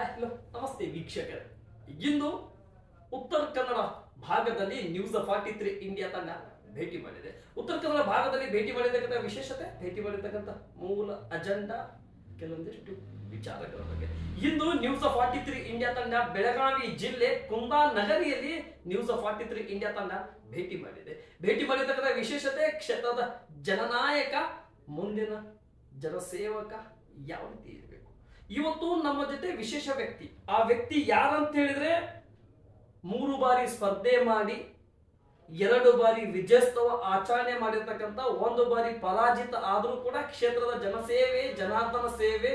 Hello, ನಮಸ್ತೆ ವೀಕ್ಷಕರೇ. ಇಂದು ಉತ್ತರ ಕನ್ನಡ ಭಾಗದಲ್ಲಿ ನ್ಯೂಸ್ ಫಾರ್ಟಿ ತ್ರೀ ಇಂಡಿಯಾ ತಂಡ ಭೇಟಿ ಮಾಡಿದೆ. ಉತ್ತರ ಕನ್ನಡ ಭಾಗದಲ್ಲಿ ಭೇಟಿ ಮಾಡಿರ್ತಕ್ಕಂಥ ವಿಶೇಷತೆ, ಭೇಟಿ ಮಾಡಿರ್ತಕ್ಕಂಥ ಮೂಲ ಅಜೆಂಡಾ ಕೆಲವೊಂದಿಷ್ಟು ವಿಚಾರಗಳ ಬಗ್ಗೆ. ಇಂದು ನ್ಯೂಸ್ ಫಾರ್ಟಿ ತ್ರೀ ಇಂಡಿಯಾ ತಂಡ ಬೆಳಗಾವಿ ಜಿಲ್ಲೆ ಕುಂಬಾ ನಗರಿಯಲ್ಲಿ ನ್ಯೂಸ್ ಫಾರ್ಟಿ ತ್ರೀ ಇಂಡಿಯಾ ತಂಡ ಭೇಟಿ ಮಾಡಿದೆ. ಭೇಟಿ ಮಾಡಿರ್ತಕ್ಕಂಥ ವಿಶೇಷತೆ, ಕ್ಷೇತ್ರದ ಜನನಾಯಕ, ಮುಂದಿನ ಜನಸೇವಕ ಯಾವ ರೀತಿ ಇರಬೇಕು ಇವತ್ತು ನಮ್ಮ ಜೊತೆ ವಿಶೇಷ ವ್ಯಕ್ತಿ. ಆ ವ್ಯಕ್ತಿ ಯಾರಂತ ಹೇಳಿದ್ರೆ, ಮೂರು ಬಾರಿ ಸ್ಪರ್ಧೆ ಮಾಡಿ, ಎರಡು ಬಾರಿ ವಿಜಯೋತ್ಸವ ಆಚರಣೆ ಮಾಡಿರ್ತಕ್ಕಂಥ, ಒಂದು ಬಾರಿ ಪರಾಜಿತ ಆದರೂ ಕೂಡ ಕ್ಷೇತ್ರದ ಜನಸೇವೆ, ಜನಾರ್ದನ ಸೇವೆ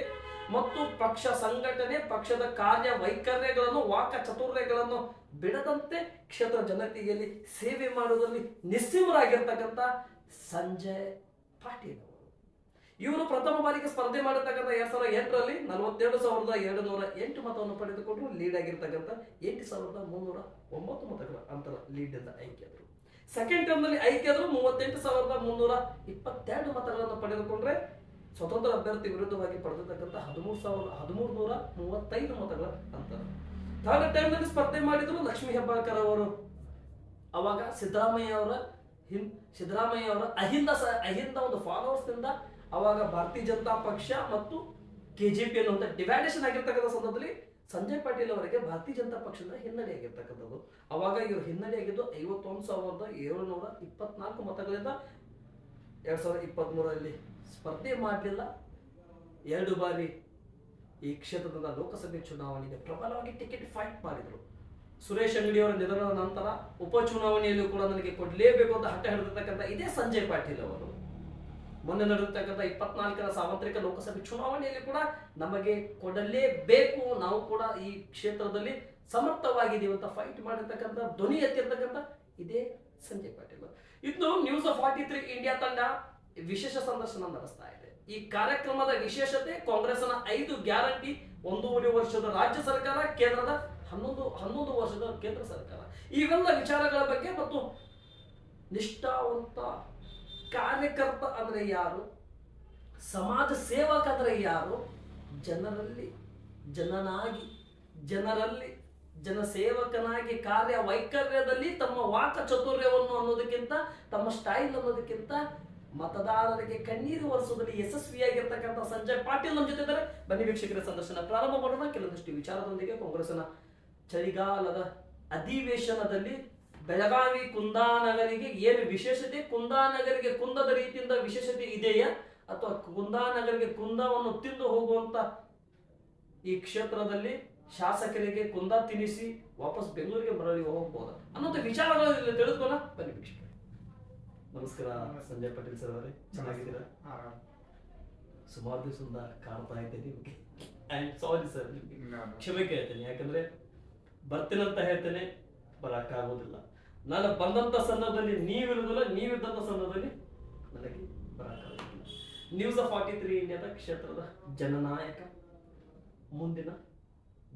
ಮತ್ತು ಪಕ್ಷ ಸಂಘಟನೆ, ಪಕ್ಷದ ಕಾರ್ಯ ವೈಖರ್ಯಗಳನ್ನು ವಾಕ ಚತುರ್ಯಗಳನ್ನು ಬಿಡದಂತೆ ಕ್ಷೇತ್ರ ಜನತೆಯಲ್ಲಿ ಸೇವೆ ಮಾಡುವುದರಲ್ಲಿ ನಿಸ್ಸೀಮರಾಗಿರ್ತಕ್ಕಂಥ ಸಂಜಯ್ ಪಾಟೀಲ್ ಇವರು ಪ್ರಥಮ ಬಾರಿಗೆ ಸ್ಪರ್ಧೆ ಮಾಡಿರ್ತಕ್ಕಂಥ ಎರಡ್ ಸಾವಿರದ ಎಂಟರಲ್ಲಿ ನಲವತ್ತೆರಡು ಸಾವಿರದ ಎರಡು ನೂರ ಎಂಟು ಮತವನ್ನು ಪಡೆದುಕೊಂಡು ಲೀಡ್ ಆಗಿರ್ತಕ್ಕಂಥ ಎಂಟು ಸಾವಿರದ ಮುನ್ನೂರ ಒಂಬತ್ತು ಮತಗಳ ಅಂತರ ಲೀಡ್ ಇಂದ ಆಯ್ಕೆಯಾದರು ಸೆಕೆಂಡ್ ಟರ್ಮ್ನಲ್ಲಿ ಆಯ್ಕೆಯಾದರು ಮೂವತ್ತೆಂಟು ಸಾವಿರದ ಮುನ್ನೂರ ಇಪ್ಪತ್ತೆರಡು ಮತಗಳನ್ನು ಪಡೆದುಕೊಂಡ್ರೆ, ಸ್ವತಂತ್ರ ಅಭ್ಯರ್ಥಿ ವಿರುದ್ಧವಾಗಿ ಪಡೆದಿರ್ತಕ್ಕಂಥ ಹದಿಮೂರು ಸಾವಿರದ ಹದಿಮೂರು ನೂರ ಮೂವತ್ತೈದು ಮತಗಳ ಅಂತರ. ಥರ್ಡ್ ಟೈಮ್ನಲ್ಲಿ ಸ್ಪರ್ಧೆ ಮಾಡಿದ್ರು ಲಕ್ಷ್ಮೀ ಹೆಬ್ಬಾಳ್ಕರ್ ಅವರು. ಅವಾಗ ಸಿದ್ದರಾಮಯ್ಯ ಅವರ ಸಿದ್ದರಾಮಯ್ಯ ಅವರ ಅಹಿಂದ ಅಹಿಂದ ಒಂದು ಫಾಲೋವರ್ಸ್ನಿಂದ ಅವಾಗ ಭಾರತೀಯ ಜನತಾ ಪಕ್ಷ ಮತ್ತು ಕೆ ಜೆ ಪಿ ಅನ್ನುವಂಥ ಡಿವೈಡೇಷನ್ ಆಗಿರ್ತಕ್ಕಂಥ ಸಂದರ್ಭದಲ್ಲಿ ಸಂಜಯ್ ಪಾಟೀಲ್ ಅವರಿಗೆ ಭಾರತೀಯ ಜನತಾ ಪಕ್ಷದ ಹಿನ್ನಡೆ ಆಗಿರ್ತಕ್ಕಂಥದ್ದು. ಅವಾಗ ಇವರು ಹಿನ್ನಡೆ ಆಗಿದ್ದು ಐವತ್ತೊಂದು ಸಾವಿರದ ಏಳುನೂರ ಇಪ್ಪತ್ನಾಲ್ಕು ಮತಗಳಿಂದ ಎರಡು ಸಾವಿರದ ಇಪ್ಪತ್ತ್ಮೂರರಲ್ಲಿ ಸ್ಪರ್ಧೆ ಮಾಡಲಿಲ್ಲ. ಎರಡು ಬಾರಿ ಈ ಕ್ಷೇತ್ರದ ಲೋಕಸಭೆ ಚುನಾವಣೆಗೆ ಪ್ರಬಲವಾಗಿ ಟಿಕೆಟ್ ಫೈಟ್ ಮಾಡಿದರು. ಸುರೇಶ್ ಅಂಗಡಿ ಅವರ ನಿಧನದ ನಂತರ ಉಪಚುನಾವಣೆಯಲ್ಲೂ ಕೂಡ ನನಗೆ ಕೊಡಲೇಬೇಕು ಅಂತ ಹಠ ಹಿಡಿದಿರ್ತಕ್ಕಂಥ ಇದೇ ಸಂಜಯ್ ಪಾಟೀಲ್ ಅವರು. ಮೊನ್ನೆ ನಡೆದಿರ್ತಕ್ಕಂಥ ಇಪ್ಪತ್ನಾಲ್ಕರ ಸಾರ್ವತ್ರಿಕ ಲೋಕಸಭೆ ಚುನಾವಣೆಯಲ್ಲಿ ಕೂಡ ನಮಗೆ ಕೊಡಲೇಬೇಕು. ನಾವು ಕೂಡ ಈ ಕ್ಷೇತ್ರದಲ್ಲಿ ಸಮರ್ಥವಾಗಿದ್ದೀವಿ ಅಂತ ಫೈಟ್ ಮಾಡಿರ್ತಕ್ಕಂಥ, ಧ್ವನಿ ಎತ್ತಿರ್ತಕ್ಕಂಥ ಇದೇ ಸಂಜಯ್ ಪಾಟೀಲ್. ಇನ್ನು ನ್ಯೂಸ್ ಫಾರ್ಟಿ ತ್ರೀ ಇಂಡಿಯಾ ತಂಡ ವಿಶೇಷ ಸಂದರ್ಶನ ನಡೆಸ್ತಾ ಇದೆ. ಈ ಕಾರ್ಯಕ್ರಮದ ವಿಶೇಷತೆ ಕಾಂಗ್ರೆಸ್ನ ಐದು ಗ್ಯಾರಂಟಿ, ಒಂದೂವರೆ ವರ್ಷದ ರಾಜ್ಯ ಸರ್ಕಾರ, ಕೇಂದ್ರದ ಹನ್ನೊಂದು ಹನ್ನೊಂದು ವರ್ಷದ ಕೇಂದ್ರ ಸರ್ಕಾರ. ಇವೆಲ್ಲ ವಿಚಾರಗಳ ಬಗ್ಗೆ ಮತ್ತು ನಿಷ್ಠಾವಂತ ಕಾರ್ಯಕರ್ತ ಅಂದ್ರೆ ಯಾರು? ಸಮಾಜ ಸೇವಕ ಅಂದರೆ ಯಾರು? ಜನರಲ್ಲಿ, ಜನನಾಗಿ, ಜನರಲ್ಲಿ ಜನಸೇವಕನಾಗಿ ಕಾರ್ಯ ವೈಖರ್ಯದಲ್ಲಿ ತಮ್ಮ ವಾಕ ಚತುರ್ಯವನ್ನು ಅನ್ನೋದಕ್ಕಿಂತ, ತಮ್ಮ ಸ್ಟೈಲ್ ಅನ್ನೋದಕ್ಕಿಂತ ಮತದಾರರಿಗೆ ಕಣ್ಣೀರು ವರ್ಷದಲ್ಲಿ ಯಶಸ್ವಿಯಾಗಿರ್ತಕ್ಕಂಥ ಸಂಜಯ್ ಪಾಟೀಲ್ ನಮ್ಮ ಜೊತೆ ಇದ್ದಾರೆ ಬನ್ನಿ ವೀಕ್ಷಕರ ಸಂದರ್ಶನ ಪ್ರಾರಂಭ ಮಾಡೋಣ. ಕೆಲವೊಂದಿಷ್ಟು ವಿಚಾರದೊಂದಿಗೆ ಕಾಂಗ್ರೆಸ್ನ ಚಳಿಗಾಲದ ಅಧಿವೇಶನದಲ್ಲಿ ಬೆಳಗಾವಿ ಕುಂದಾನಗರಿಗೆ ಏನು ವಿಶೇಷತೆ? ಕುಂದಾನಗರಿಗೆ ಕುಂದದ ರೀತಿಯಿಂದ ವಿಶೇಷತೆ ಇದೆಯಾ? ಅಥವಾ ಕುಂದಾನಗರಿಗೆ ಕುಂದವನ್ನು ತಿಂದು ಹೋಗುವಂತ ಈ ಕ್ಷೇತ್ರದಲ್ಲಿ ಶಾಸಕರಿಗೆ ಕುಂದ ತಿನ್ನಿಸಿ ವಾಪಸ್ ಬೆಂಗಳೂರಿಗೆ ಮರಳಿ ಹೋಗ್ಬೋದ? ಅನ್ನೋದು ವಿಚಾರಗಳು ತಿಳಿದುಕೊಳ್ಳ ಬನ್ನಿ ವೀಕ್ಷಕ ನಮಸ್ಕಾರ ಸಂಜಯ್ ಪಟೇಲ್ ಸರ್ ಅವರೇ. ಚೆನ್ನಾಗಿದ್ದೀರಾ. ಸುಮಾರು ದಿವಸದಿಂದ ಕಾಣ್ತಾ ಇದ್ದೀನಿ ನಿಮಗೆ. ಸಾರಿ ಸರ್ ಕ್ಷಮೆ ಕೇಳ್ತೇನೆ. ಯಾಕಂದ್ರೆ ಬರ್ತೀನಂತ ಹೇಳ್ತೇನೆ ಬರಕ್ಕಾಗೋದಿಲ್ಲ. ನಾನು ಬಂದಂತ ಸಂದರ್ಭದಲ್ಲಿ ನೀವಿರುವುದಿಲ್ಲ ನೀವಿದ್ದಂತ ಸಂದರ್ಭದಲ್ಲಿ ನನಗೆ ಬರಕ್ಕಾಗೋದಿಲ್ಲ ನ್ಯೂಸ್ ಫಾರ್ಟಿ ತ್ರೀ ಇಂಡಿಯಾದ ಕ್ಷೇತ್ರದ ಜನನಾಯಕ, ಮುಂದಿನ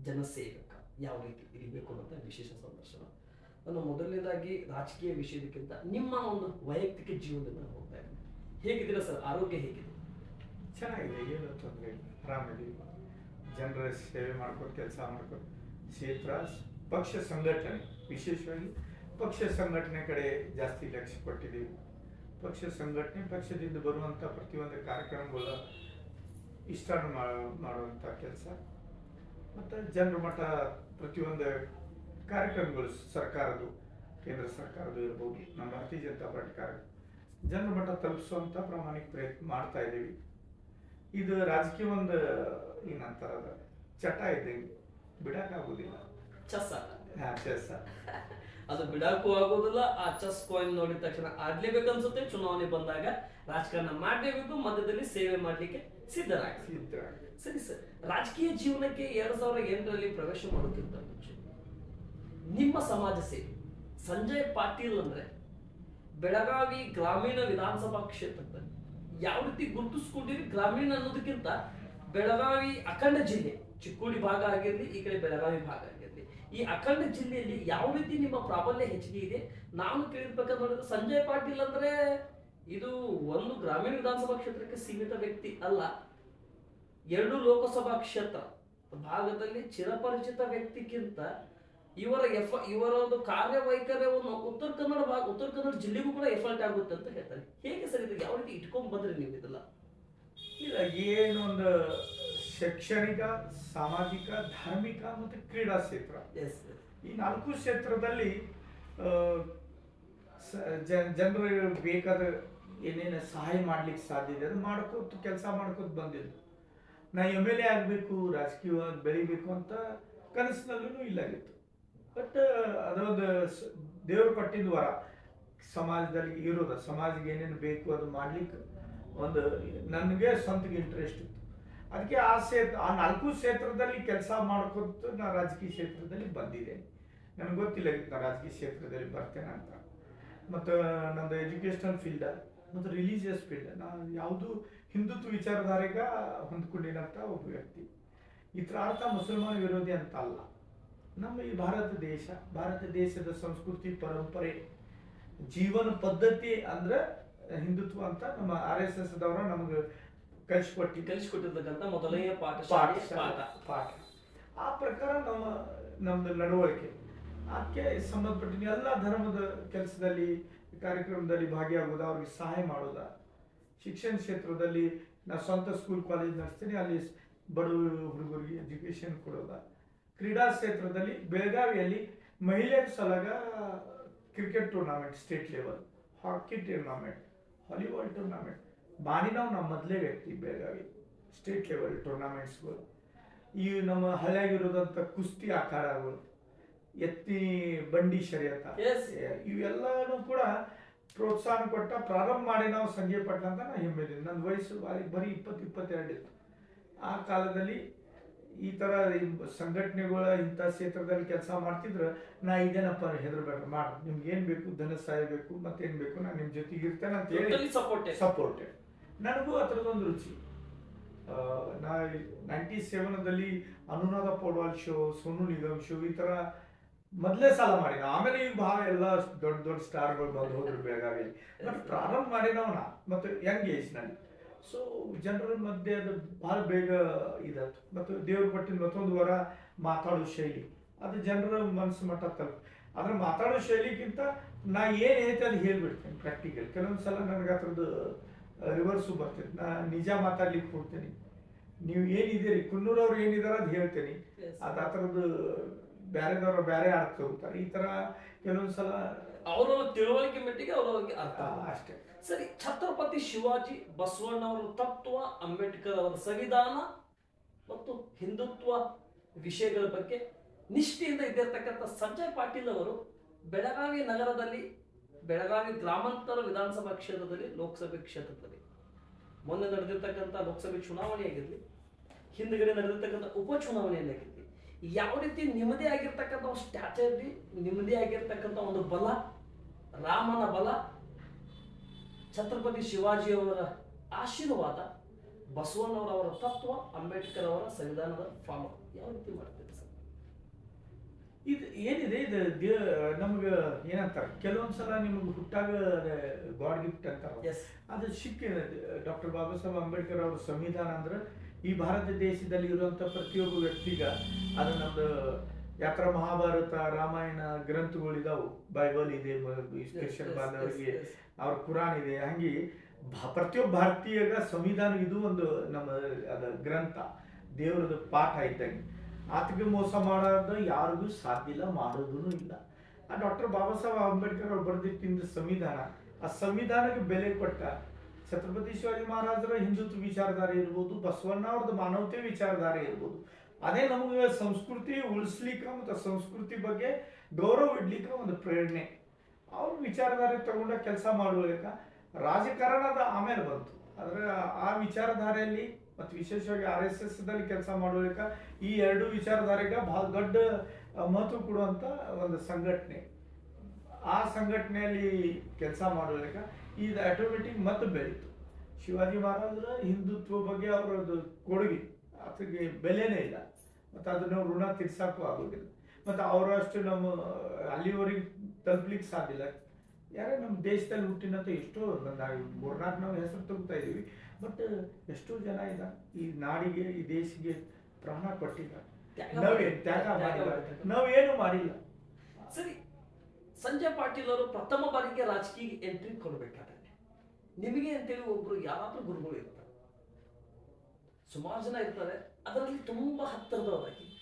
ಜನಸೇವಕ ಯಾವ ರೀತಿ ಇರಬೇಕು ಅಂತ ವಿಶೇಷ ಸಂದರ್ಶನ. ನಾನು ಮೊದಲನೇದಾಗಿ ರಾಜಕೀಯ ವಿಷಯದಕ್ಕಿಂತ ನಿಮ್ಮ ಒಂದು ವೈಯಕ್ತಿಕ ಜೀವನದಿಂದ ಹೋಗ್ತಾ ಇದ್ದೀನಿ. ಹೇಗಿದ್ದೀರಾ ಸರ್? ಆರೋಗ್ಯ ಹೇಗಿದೆ? ಚೆನ್ನಾಗಿದೆ. ಏನು ತೊಂದರೆ ಇಲ್ಲ. ಆರಾಮಾಗಿ ಜನರ ಸೇವೆ ಮಾಡ್ಕೊಂಡು ಕೆಲಸ ಮಾಡ್ಕೊಂಡು ಕ್ಷೇತ್ರ ಪಕ್ಷ ಸಂಘಟನೆ ವಿಶೇಷವಾಗಿ ಪಕ್ಷ ಸಂಘಟನೆ ಕಡೆ ಜಾಸ್ತಿ ಲಕ್ಷ್ಯ ಕೊಟ್ಟಿದ್ದೀವಿ. ಪಕ್ಷ ಸಂಘಟನೆ ಪಕ್ಷದಿಂದ ಬರುವಂಥ ಪ್ರತಿಯೊಂದು ಕಾರ್ಯಕ್ರಮಗಳ ಇಷ್ಟ ಮಾಡುವಂಥ ಕೆಲಸ. ಮತ್ತು ಜನರ ಮಟ್ಟ ಪ್ರತಿಯೊಂದು ಕಾರ್ಯಕ್ರಮಗಳು ಸರ್ಕಾರದ್ದು ಕೇಂದ್ರ ಸರ್ಕಾರದ್ದು ಇರ್ಬೋದು ನಮ್ಮ ಭಾರತೀಯ ಜನತಾ ಪಾರ್ಟಿ ಕಾರ್ಯ ಜನರ ಮಟ್ಟ ತಲುಪಿಸುವಂಥ ಪ್ರಾಮಾಣಿಕ ಪ್ರಯತ್ನ ಮಾಡ್ತಾ ಇದ್ದೀವಿ. ಇದು ರಾಜಕೀಯ ಒಂದು ಏನಂತಾರದ ಚಟ ಇದ್ದಂಗೆ ಬಿಡೋಕ್ಕಾಗೋದಿಲ್ಲ. ಚಸ್ಸ ಹಾಂ ಚೆಸ್ ಅದು ಬಿಡಕ್ಕೂ ಆಗೋದಿಲ್ಲ ಆ ಚೆಸ್ ಕಾಯಿನ್ ನೋಡಿದ ತಕ್ಷಣ ಆಡ್ಲೇಬೇಕು ಅನ್ಸುತ್ತೆ. ಚುನಾವಣೆ ಬಂದಾಗ ರಾಜಕಾರಣ ಮಾಡಲೇಬೇಕು ಮಧ್ಯದಲ್ಲಿ ಸೇವೆ ಮಾಡ್ಲಿಕ್ಕೆ ಸಿದ್ಧರಾಗಿ ಸರಿ ಸರ್ ರಾಜಕೀಯ ಜೀವನಕ್ಕೆ ಎರಡ್ ಸಾವಿರದ ಎಂಟರಲ್ಲಿ ಪ್ರವೇಶ ಮಾಡುತ್ತಿದ್ದ ಮುಂಚೆ ನಿಮ್ಮ ಸಮಾಜ ಸೇವೆ ಸಂಜಯ್ ಪಾಟೀಲ್ ಅಂದ್ರೆ ಬೆಳಗಾವಿ ಗ್ರಾಮೀಣ ವಿಧಾನಸಭಾ ಕ್ಷೇತ್ರದಲ್ಲಿ ಯಾವ ರೀತಿ ಗುರುತಿಸ್ಕೊಂಡಿರಿ ಗ್ರಾಮೀಣ ಅನ್ನೋದಕ್ಕಿಂತ ಬೆಳಗಾವಿ ಅಖಂಡ ಜಿಲ್ಲೆ ಚಿಕ್ಕೋಡಿ ಭಾಗ ಆಗಿರಲಿ ಈ ಕಡೆ ಬೆಳಗಾವಿ ಭಾಗ ಆಗಿರ್ಲಿ. ಈ ಅಖಂಡ ಜಿಲ್ಲೆಯಲ್ಲಿ ಯಾವ ರೀತಿ ನಿಮ್ಮ ಪ್ರಾಬಲ್ಯ ಹೆಚ್ಚಿಗೆ ಇದೆ? ನಾನು ಕೇಳಿರ್ಬೇಕಾದ್ರೆ ಸಂಜಯ್ ಪಾಟೀಲ್ ಅಂದ್ರೆ ಇದು ಒಂದು ಗ್ರಾಮೀಣ ವಿಧಾನಸಭಾ ಕ್ಷೇತ್ರಕ್ಕೆ ಸೀಮಿತ ವ್ಯಕ್ತಿ ಅಲ್ಲ. ಎರಡು ಲೋಕಸಭಾ ಕ್ಷೇತ್ರ ಭಾಗದಲ್ಲಿ ಚಿರಪರಿಚಿತ ವ್ಯಕ್ತಿಗಿಂತ ಇವರ ಎಫ್, ಇವರ ಒಂದು ಕಾರ್ಯವೈಖರ್ಯವನ್ನು ಉತ್ತರ ಕನ್ನಡ ಭಾಗ, ಉತ್ತರ ಕನ್ನಡ ಜಿಲ್ಲೆಗೂ ಕೂಡ ಎಫರ್ಟ್ ಆಗುತ್ತೆ ಅಂತ ಹೇಳ್ತಾರೆ. ಹೇಗೆ ಸರ್ ಇದು ಯಾವ ರೀತಿ ಇಟ್ಕೊಂಡ್ ಬಂದ್ರಿ ನೀವು ಇದೆಲ್ಲ? ಇಲ್ಲ ಏನೊಂದು ಶೈಕ್ಷಣಿಕ ಸಾಮಾಜಿಕ ಧಾರ್ಮಿಕ ಮತ್ತು ಕ್ರೀಡಾ ಕ್ಷೇತ್ರ. ಎಸ್ ಈ ನಾಲ್ಕು ಕ್ಷೇತ್ರದಲ್ಲಿ ಜನರು ಬೇಕಾದ ಏನೇನು ಸಹಾಯ ಮಾಡ್ಲಿಕ್ಕೆ ಸಾಧ್ಯ ಇದೆ ಅದು ಮಾಡ್ಕೋತ ಕೆಲಸ ಮಾಡ್ಕೋತ ಬಂದಿದ್ದು. ನಾ ಎಂ ಎಲ್ ಎ ಆಗಬೇಕು ರಾಜಕೀಯವಾಗಿ ಬೆಳಿಬೇಕು ಅಂತ ಕನಸಿನಲ್ಲೂ ಇಲ್ಲಾಗಿತ್ತು ಬಟ್ ಅದೊಂದು ದೇವರು ಕೊಟ್ಟಿದ್ದ ಕೊಟ್ಟಿದ್ದು ವರ. ಸಮಾಜದಲ್ಲಿ ಇರೋದು ಸಮಾಜಕ್ಕೆ ಏನೇನು ಬೇಕು ಅದು ಮಾಡ್ಲಿಕ್ಕೆ ಒಂದು ನನಗೆ ಸ್ವಂತಕ್ಕೆ ಇಂಟ್ರೆಸ್ಟ್ ಇತ್ತು. ಅದಕ್ಕೆ ಆ ಕ್ಷೇತ್ರ, ಆ ನಾಲ್ಕು ಕ್ಷೇತ್ರದಲ್ಲಿ ಕೆಲಸ ಮಾಡ್ಕೊತ ನಾ ರಾಜಕೀಯ ಕ್ಷೇತ್ರದಲ್ಲಿ ಬಂದಿದೆ. ನನಗೆ ಗೊತ್ತಿಲ್ಲ ನಾ ರಾಜಕೀಯ ಕ್ಷೇತ್ರದಲ್ಲಿ ಬರ್ತೇನೆ ಅಂತ. ಮತ್ತು, ನಂದು ಎಜುಕೇಷನಲ್ ಫೀಲ್ಡ್ ಮತ್ತು ರಿಲಿಜಿಯಸ್ ಫೀಲ್ಡ್ ನಾನು ಯಾವುದು ಹಿಂದುತ್ವ ವಿಚಾರಧಾರೆಗ ಹೊಂದ್ಕೊಂಡಿರೋಂಥ ಒಬ್ಬ ವ್ಯಕ್ತಿ. ಇದರ ಅರ್ಥ ಮುಸಲ್ಮಾನ ವಿರೋಧಿ ಅಂತ ಅಲ್ಲ. ನಮ್ಮ ಈ ಭಾರತ ದೇಶ, ಭಾರತ ದೇಶದ ಸಂಸ್ಕೃತಿ ಪರಂಪರೆ, ಜೀವನ ಪದ್ಧತಿ ಅಂದ್ರೆ ಹಿಂದುತ್ವ ಅಂತ ನಮ್ಮ ಆರ್ ಎಸ್ ಎಸ್ ದವರ ನಮಗೆ ಕಲಿಸ್ಕೊಟ್ಟಿ ಕಲಿಸ್ಕೊಟ್ಟಿರ್ತಕ್ಕಂಥ ಮೊದಲನೆಯ ಪಾಠ ಪಾಠ ಪಾಠ. ಪಾಠ. ಆ ಪ್ರಕಾರ ನಮ್ಮ ನಮ್ದು ನಡವಳಿಕೆ. ಅದಕ್ಕೆ ಸಂಬಂಧಪಟ್ಟಿನ ಎಲ್ಲ ಧರ್ಮದ ಕೆಲಸದಲ್ಲಿ ಕಾರ್ಯಕ್ರಮದಲ್ಲಿ ಭಾಗಿಯಾಗೋದು? ಅವ್ರಿಗೆ ಸಹಾಯ ಮಾಡೋದ? ಶಿಕ್ಷಣ ಕ್ಷೇತ್ರದಲ್ಲಿ ನಾ ಸ್ವಂತ ಸ್ಕೂಲ್ ಕಾಲೇಜ್ ನಡೆಸ್ತೀನಿ ಅಲ್ಲಿ ಬಡವರು ಬಡ ಹುಡುಗರಿಗೆ ಎಜುಕೇಶನ್ ಕೊಡೋದ? ಕ್ರೀಡಾ ಕ್ಷೇತ್ರದಲ್ಲಿ ಬೆಳಗಾವಿಯಲ್ಲಿ ಮಹಿಳೆಯರ ಸಲಗ cricket tournament state level hockey tournament volleyball tournament ಬಾನಿನಾವ್ ನಮ್ಮ ಮೊದಲೇ ವ್ಯಕ್ತಿ ಬೆಳಗಾವಿ ಸ್ಟೇಟ್ ಲೆವೆಲ್ ಟೂರ್ನಾಮೆಂಟ್ಸ್ಗಳು ಈ ನಮ್ಮ ಹಳೆಯಾಗಿರೋದಂಥ ಕುಸ್ತಿ ಆಕಾರಗಳು ಎತ್ತಿ ಬಂಡಿ ಶರ್ಯತ. ಇವೆಲ್ಲನೂ ಕೂಡ ಪ್ರೋತ್ಸಾಹ ಕೊಟ್ಟ ಪ್ರಾರಂಭ ಮಾಡಿ ನಾವು ಸಂಜೆ ಪಟ್ಟ ಅಂತ ನಾ ಹೆಮ್ಮೆದ್ದೀನಿ ನನ್ನ ವಯಸ್ಸು ಬಾರಿ ಬರೀ ಇಪ್ಪತ್ತು ಇಪ್ಪತ್ತೆರಡು ಇತ್ತು. ಆ ಕಾಲದಲ್ಲಿ ಈ ಥರ ಸಂಘಟನೆಗಳ ಇಂಥ ಕ್ಷೇತ್ರದಲ್ಲಿ ಕೆಲಸ ಮಾಡ್ತಿದ್ರೆ ನಾ ಇದೇನಪ್ಪ ಹೆದರ್ಬೇಡ ಮಾಡಿ. ನಿಮ್ಗೆ ಏನು ಬೇಕು ಧನ ಸಹಾಯ ಬೇಕು ಮತ್ತೇನು ಬೇಕು ನಾನು ನಿಮ್ಮ ಜೊತೆಗೆ ಇರ್ತೇನೆ ಅಂತ ಹೇಳಿ ಸಪೋರ್ಟೆಡ್ ಸಪೋರ್ಟೆಡ್ ನನಗೂ ಅದರದೊಂದು ರುಚಿ. ನಾ ನೈಂಟಿ ಸೆವೆನ್ದಲ್ಲಿ ಅನುರಾಧ ಪೌಡ್ವಾಲ್ ಶೋ, ಸೋನು ನಿಗಮ್ ಶೋ ಈ ಥರ ಮೊದಲೇ ಸಾಲ ಮಾಡಿದ ಆಮೇಲೆ ಈಗ ಭಾಳ ಎಲ್ಲ ದೊಡ್ಡ ದೊಡ್ಡ ಸ್ಟಾರ್ಗಳು ಬಂದು ಹೋದ್ರು ಬೆಳಗಾವಿ ಬಟ್ ಪ್ರಾರಂಭ ಮಾಡಿದವನ ಮತ್ತು ಯಂಗ್ ಏಜ್ನಲ್ಲಿ ಸೊ ಜನರ ಮಧ್ಯೆ ಅದು ಭಾಳ ಬೇಗ ಇದಾಯ್ತು. ಮತ್ತು ದೇವ್ರ ಪಟ್ಟಿನ ಮತ್ತೊಂದು ವಾರ ಮಾತಾಡೋ ಶೈಲಿ. ಅದು ಜನರ ಮನಸ್ಸು ಮಟ್ಟ ತಲುಪ ಆದರೆ ಮಾತಾಡೋ ಶೈಲಿಗಿಂತ ನಾ ಏನು ಐತೆ ಅದು ಹೇಳ್ಬಿಡ್ತೇನೆ ಪ್ರಾಕ್ಟಿಕಲ್ ಕೆಲವೊಂದು ಸಲ ನನಗೆ ಅದ್ರದ್ದು ರಿವರ್ಸು ಬರ್ತೇನೆ. ನಾ ನಿಜ ಮಾತಾಡ್ಲಿಕ್ಕೆ ಕೊಡ್ತೇನೆ. ನೀವು ಏನಿದ್ದೀರಿ ಕುನ್ನೂರವ್ರು ಏನಿದಾರ ಅದು ಹೇಳ್ತೇನೆ. ಅದು ಆ ಥರದ್ದು ಬೇರೆದವ್ರು ಬೇರೆ ಅರ್ಥ ಹೋಗ್ತಾರೆ. ಈ ಥರ ಕೆಲವೊಂದು ಸಲ ಅವರ ತಿಳುವಳಿಕೆ ಮಟ್ಟಿಗೆ ಅವರವರಿಗೆ ಅರ್ಥ ಅಷ್ಟೇ. ಸರಿ ಛತ್ರಪತಿ ಶಿವಾಜಿ ಬಸವಣ್ಣವರ ತತ್ವ ಅಂಬೇಡ್ಕರ್ ಅವರ ಸಂವಿಧಾನ ಮತ್ತು ಹಿಂದುತ್ವ ವಿಷಯಗಳ ಬಗ್ಗೆ ನಿಷ್ಠೆಯಿಂದ ಇದ್ದಿರತಕ್ಕಂಥ ಸಂಜಯ್ ಪಾಟೀಲ್ ಅವರು ಬೆಳಗಾವಿ ನಗರದಲ್ಲಿ ಬೆಳಗಾವಿ ಗ್ರಾಮಾಂತರ ವಿಧಾನಸಭಾ ಕ್ಷೇತ್ರದಲ್ಲಿ ಲೋಕಸಭೆ ಕ್ಷೇತ್ರದಲ್ಲಿ. ಮೊನ್ನೆ ನಡೆದಿರ್ತಕ್ಕಂಥ ಲೋಕಸಭೆ ಚುನಾವಣೆ ಆಗಿರಲಿ, ಹಿಂದ್ಗಡೆ ನಡೆದಿರ್ತಕ್ಕಂಥ ಉಪಚುನಾವಣೆಯಲ್ಲಿ ಆಗಿರಲಿ ಯಾವ ರೀತಿ ನಿಮ್ಮದೇ ಆಗಿರ್ತಕ್ಕಂಥ ಒಂದು ಸ್ಟ್ಯಾಚರ್ಲಿ ನಿಮ್ಮದೇ ಆಗಿರ್ತಕ್ಕಂಥ ಒಂದು ಬಲ, ರಾಮನ ಬಲ, ಛತ್ರಪತಿ ಶಿವಾಜಿಯವರ ಆಶೀರ್ವಾದ, ಬಸವಣ್ಣವರವರ ತತ್ವ, ಅಂಬೇಡ್ಕರ್ ಅವರ ಸಂವಿಧಾನದ ಫಾಲೋ ಯಾವ ರೀತಿ ಮಾಡ್ತೀರಿ ಸರ್? ಇದು ಏನಿದೆ? ಇದು ದೇ ನಮ್ಗೆ ಏನಂತಾರೆ? ಕೆಲವೊಂದು ನಿಮಗೆ ನಿಮ್ಗೆ ಹುಟ್ಟಾಗ ಗಾಡ್ ಗಿಫ್ಟ್ ಅಂತಾರೆ ಅದು ಸಿಕ್ಕಿದೆ. ಡಾಕ್ಟರ್ ಬಾಬಾ ಸಾಹೇಬ್ ಅಂಬೇಡ್ಕರ್ ಅವರ ಸಂವಿಧಾನ ಅಂದ್ರೆ ಈ ಭಾರತ ದೇಶದಲ್ಲಿ ಇರುವಂತ ಪ್ರತಿಯೊಬ್ಬ ವ್ಯಕ್ತಿಗ ಅದು ನಮ್ದು ಯಾತ್ರ ಮಹಾಭಾರತ ರಾಮಾಯಣ ಗ್ರಂಥಗಳು ಇದಾವು. ಬೈಬಲ್ ಇದೆ ಸ್ಪೆಷಲ್ ಬಾಂಧವರಿಗೆ ಅವ್ರ ಕುರಾನ್ ಇದೆ. ಹಂಗೆ ಪ್ರತಿಯೊಬ್ಬ ಭಾರತೀಯಗ ಸಂವಿಧಾನ ಇದು ಒಂದು ನಮ್ಮ ಅದ ಗ್ರಂಥ. ದೇವರದ ಪಾಠ ಇದ್ದಂಗೆ. ಆತಗೆ ಮೋಸ ಮಾಡೋದು ಯಾರಿಗೂ ಸಾಧ್ಯ ಇಲ್ಲ ಮಾಡೋದೂ ಇಲ್ಲ. ಆ ಡಾಕ್ಟರ್ ಬಾಬಾ ಸಾಹೇಬ್ ಅಂಬೇಡ್ಕರ್ ಅವ್ರು ಬರೆದಿಟ್ಟಿದ್ದ ಸಂವಿಧಾನ, ಆ ಸಂವಿಧಾನಕ್ಕೆ ಬೆಲೆ ಕೊಟ್ಟ ಛತ್ರಪತಿ ಶಿವಾಜಿ ಮಹಾರಾಜರ ಹಿಂದುತ್ವ ವಿಚಾರಧಾರೆ ಇರ್ಬೋದು, ಬಸವಣ್ಣ ಅವ್ರದ್ದು ಮಾನವತೆ ವಿಚಾರಧಾರೆ ಇರ್ಬೋದು. ಅದೇ ನಮಗೆ ಸಂಸ್ಕೃತಿ ಉಳಿಸ್ಲಿಕ್ಕೆ ಮತ್ತು ಸಂಸ್ಕೃತಿ ಬಗ್ಗೆ ಗೌರವ ಇಡ್ಲಿಕ್ಕೆ ಒಂದು ಪ್ರೇರಣೆ. ಅವ್ರ ವಿಚಾರಧಾರೆ ತಗೊಂಡ ಕೆಲಸ ಮಾಡುವಾಗ ರಾಜಕಾರಣದ ಆಮೇಲೆ ಬಂತು. ಆದರೆ ಆ ವಿಚಾರಧಾರೆಯಲ್ಲಿ ಮತ್ತು ವಿಶೇಷವಾಗಿ ಆರ್ ಎಸ್ ಎಸ್ ದಲ್ಲಿ ಕೆಲಸ ಮಾಡೋದಕ್ಕೆ ಈ ಎರಡು ವಿಚಾರಧಾರೆಗೆ ಬಹಳ ದೊಡ್ಡ ಮಹತ್ವ ಕೊಡುವಂಥ ಒಂದು ಸಂಘಟನೆ. ಆ ಸಂಘಟನೆಯಲ್ಲಿ ಕೆಲಸ ಮಾಡೋದಕ್ಕೆ ಇದು ಆಟೋಮೆಟಿಕ್ ಮತ್ತೆ ಬೆಳೀತು. ಶಿವಾಜಿ ಮಹಾರಾಜರ ಹಿಂದುತ್ವ ಬಗ್ಗೆ ಅವರದ್ದು ಕೊಡುಗೆ ಅದಕ್ಕೆ ಬೆಲೆನೇ ಇಲ್ಲ. ಮತ್ತು ಅದನ್ನ ಋಣ ತೀರ್ಸಕ್ಕೂ ಆಗೋದಿಲ್ಲ. ಮತ್ತು ಅವರಷ್ಟು ನಮ್ಮ, ಅಲ್ಲಿವರೆಗೆ ತಲುಪ್ಲಿಕ್ಕೆ ಸಾಧ್ಯ ಇಲ್ಲ. ಯಾರೇ ನಮ್ಮ ದೇಶದಲ್ಲಿ ಹುಟ್ಟಿನಂತ ಎಷ್ಟೋ ಬಂದಾಗ ಮೂರ್ನಾಲ್ಕು ನಾವು ಹೆಸರು ತಗೋತಾ ಇದ್ದೀವಿ. ಬಟ್ ಎಷ್ಟೋ ಜನ ಇಲ್ಲ ಈ ನಾಡಿಗೆ ಈ ದೇಶಕ್ಕೆ ಪ್ರಾಣ ಕೊಟ್ಟಿಲ್ಲ. ತ್ಯಾಗ ನಾವೇ ಮಾಡಿ- ತ್ಯಾಗ ಮಾಡಿಲ್ಲ. ನಾವೇನು ಮಾಡಿಲ್ಲ. ಸರಿ. ಸಂಜಯ್ ಪಾಟೀಲ್ ಅವರು ಪ್ರಥಮ ಬಾರಿಗೆ ರಾಜಕೀಯ ಎಂಟ್ರಿ ಕೊಡಬೇಕಾದ್ರೆ. ನಿಮಗೆ ಅಂತೇಳಿ ಒಬ್ರು ಯಾರಾದ್ರೂ ಗುರುಗಳು ಇರ್ತಾರೆ. ಸುಮಾರು ಜನ ಇರ್ತಾರೆ. ಅದರಲ್ಲಿ ತುಂಬಾ ಹತ್ತಿರದವರಾಗಿ.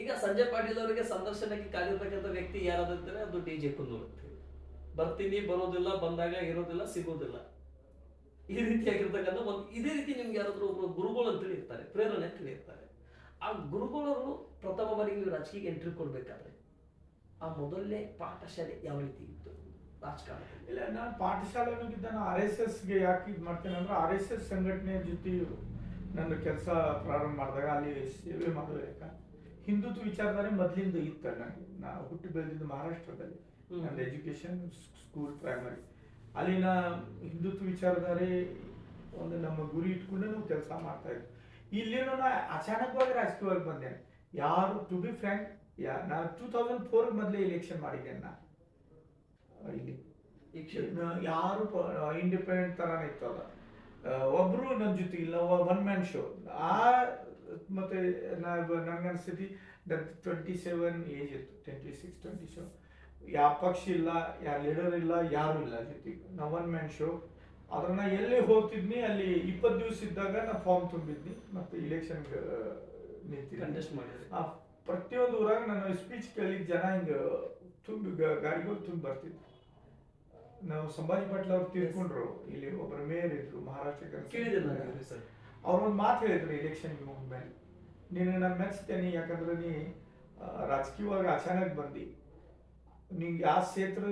ಈಗ ಸಂಜಯ್ ಪಾಟೀಲ್ ಅವರಿಗೆ ಸಂದರ್ಶನಕ್ಕೆ ಕಾಲಿರ್ತಕ್ಕಂಥ ವ್ಯಕ್ತಿ ಯಾರಾದಂತಾರೆ ಅದು ಡಿ ಜೆ ಕುಂದೂರು. ಬರ್ತೀನಿ ಬರೋದಿಲ್ಲ ಬಂದಾಗ ಇರೋದಿಲ್ಲ ಸಿಗೋದಿಲ್ಲ. ಈ ರೀತಿಯಾಗಿರ್ತಕ್ಕಂಥ ಒಂದು ಇದೇ ರೀತಿ ನಿಮ್ಗೆ ಯಾರಾದರೂ ಒಬ್ಬರು ಗುರುಗಳು ಅಂತ ಹೇಳಿರ್ತಾರೆ ಪ್ರೇರಣೆ ಅಂತ ಹೇಳಿರ್ತಾರೆ. ಆ ಗುರುಗಳವರು ಪ್ರಥಮ ಬಾರಿಗೆ ನೀವು ರಾಜಕೀಯ ಎಂಟ್ರಿ ಕೊಡ್ಬೇಕಾದ್ರೆ ಆ ಮೊದಲನೇ ಪಾಠಶಾಲೆ ಯಾವ ರೀತಿ ಇತ್ತು ರಾಜಕಾರಣ ಇಲ್ಲ ನಾನು ಪಾಠಶಾಲೆ ನಾನು ಆರ್ ಎಸ್ ಎಸ್ಗೆ ಯಾಕೆ ಇದು ಮಾಡ್ತೇನೆ ಅಂದ್ರೆ ಆರ್ ಎಸ್ ಎಸ್ ಸಂಘಟನೆ ಜೊತೆ ನನ್ನ ಕೆಲಸ ಪ್ರಾರಂಭ ಮಾಡಿದಾಗ ಅಲ್ಲಿ ಸೇವೆ ಮಾಡಬೇಕ ಹಿಂದುತ್ವ ವಿಚಾರಧಾರೆ ಮೊದಲಿಂದ ಇತ್ತು ನನಗೆ ನಾ ಹುಟ್ಟಿ ಬೆಳೆದಿದ್ದು ಮಹಾರಾಷ್ಟ್ರದಲ್ಲಿ. ನನ್ನ ಎಜುಕೇಶನ್ ಸ್ಕೂಲ್ ಪ್ರೈಮರಿ ಅಲ್ಲಿನ ಹಿಂದುತ್ವ ವಿಚಾರಧಾರೆ ಒಂದು ನಮ್ಮ ಗುರಿ ಇಟ್ಕೊಂಡು ನಾವು ಕೆಲಸ ಮಾಡ್ತಾ ಇದ್ವಿ. ಇಲ್ಲಿನೂ ನಾ ಅಚಾನಕವಾಗಿ ರಾಜಕೀಯವಾಗಿ ಬಂದೆ. ಯಾರು ಟು ಬಿ ಫ್ರ್ಯಾಂಕ್ ಯಾ ನಾ ಟೂ ತೌಸಂಡ್ ಫೋರ್ ಮೊದಲೇ ಎಲೆಕ್ಷನ್ ಮಾಡಿದ್ದೇನೆ ನಾ. ಇಲ್ಲಿ. ಯಾರು ಇಂಡಿಪೆಂಡೆಂಟ್ ಥರನೇ ಇತ್ತು ಅದ. ಆ, ಒಬ್ರು ನನ್ನ ಜೊತೆ ಇಲ್ಲ ಒನ್ ಮ್ಯಾನ್ ಶೋ ಆ ಮತ್ತೆ ನನಗನ್ಸಿತಿ ಟ್ವೆಂಟಿ ಸೆವೆನ್ ಏಜ್ ಇತ್ತು ಟ್ವೆಂಟಿ ಸಿಕ್ಸ್ ಟ್ವೆಂಟಿ ಸೆವೆನ್ ಯಾವ ಪಕ್ಷ ಇಲ್ಲ ಯಾವ ಲೀಡರ್ ಇಲ್ಲ ಯಾರು ಇಲ್ಲ ಜೊತೆಗೆ ನಾ ಒನ್ ಮ್ಯಾನ್ ಶೋ ಅದನ್ನ ಎಲ್ಲಿ ಹೋಗ್ತಿದ್ನಿ ಅಲ್ಲಿ ಇಪ್ಪತ್ತು ದಿವಸ ಇದ್ದಾಗ ನಾ ಫಾರ್ಮ್ ತುಂಬಿದ್ನಿ ಮತ್ತೆ ಇಲೆಕ್ಷನ್ ನಿಂತಿದ್ದೆ ಕಂಟೆಸ್ಟ್ ಆ ಪ್ರತಿಯೊಂದು ಊರಾಗ ನನ್ನ ಸ್ಪೀಚ್ ಕೇಳಿ ಜನ ಹಿಂಗೆ ತುಂಬಿ ಗಾಡಿಗಳು ತುಂಬಿ ಬರ್ತಿದ್ರು. ನಾವು ಸಂಭಾಜಿ ಪಾಟೀಲ್ ಅವ್ರು ತೀರ್ಕೊಂಡ್ರು ಇಲ್ಲಿ ಒಬ್ಬರ ಮೇಯರ್ ಇದ್ರು ಮಹಾರಾಷ್ಟ್ರ ಅವ್ರೊಂದು ನಾನು ಸರ್. ಅವ್ರು ಒಂದು ಮಾತು ಹೇಳಿದ್ರು ಇಲೆಕ್ಷನ್ ಮೇಲೆ ನೀನು ನಾನು ಮೆಚ್ತೇನೆ ಯಾಕಂದ್ರೆ ನೀ ರಾಜಕೀಯವಾಗಿ ಅಚಾನಕ್ ಬಂದಿ. ನಿಂಗೆ ಯಾವ ಕ್ಷೇತ್ರ